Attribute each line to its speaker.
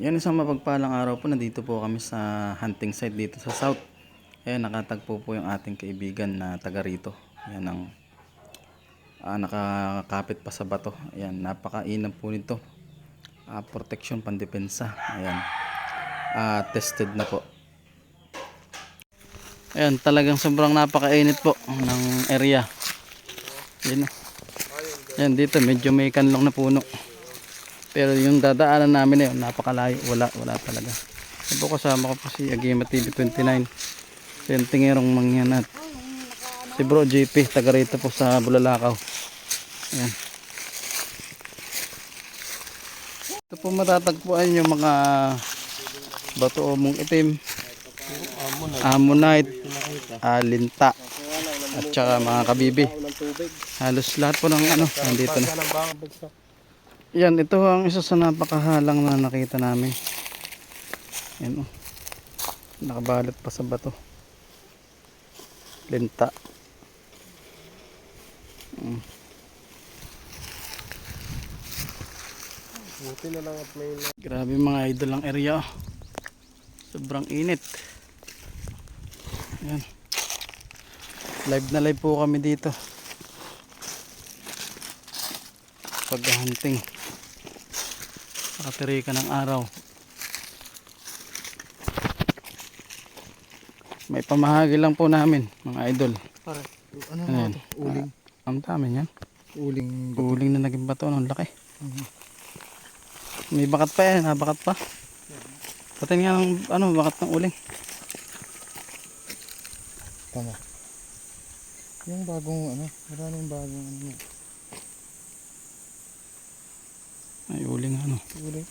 Speaker 1: Yan isang mapagpalang araw po. Nandito po kami sa hunting site dito sa South. Ayan, nakatagpo po yung ating kaibigan na taga rito. Ayan ang ah, nakakapit pa sa bato. Ayan, napakainam po nito. Ah, protection pandepensa. Ayan. Ah, tested na po. Ayan, talagang sobrang napakainit po ng area. Yan. Yan dito medyo may kanlong na puno. Pero yung dadaanan namin na yun, napakalayo. Wala, wala talaga. Ito kasama ko po si Agima TV 29. Si yung tingerong mangyan at si Bro JP, taga rito po sa Bulalakaw. Ayan. Ito po matatagpuan yung mga bato mong itim, ammonite, alinta, at saka mga kabibi. Halos lahat po ng ano, nandito na. Yan, ito ang isa sa napakahalang na nakita namin. Yan o. Nakabalot pa sa bato. Linta. Mm.
Speaker 2: Buti na lang at may
Speaker 1: Grabe mga idol ang area. oh. Sobrang init. Yan. Live na live po kami dito. Pag-hunting. Nakatirika ng araw. May pamahagi lang po namin, mga idol.
Speaker 2: Pare, ano
Speaker 1: Ano yan?
Speaker 2: Uling.
Speaker 1: Ah, ang dami yan.
Speaker 2: Uling.
Speaker 1: Uling na naging bato, ang laki. May bakat pa yan, nabakat pa. Pati nga ng ano, bakat ng uling.
Speaker 2: Tama. Yung bagong ano, maraming bagong ano.
Speaker 1: Ay, uling ano.
Speaker 2: Uling.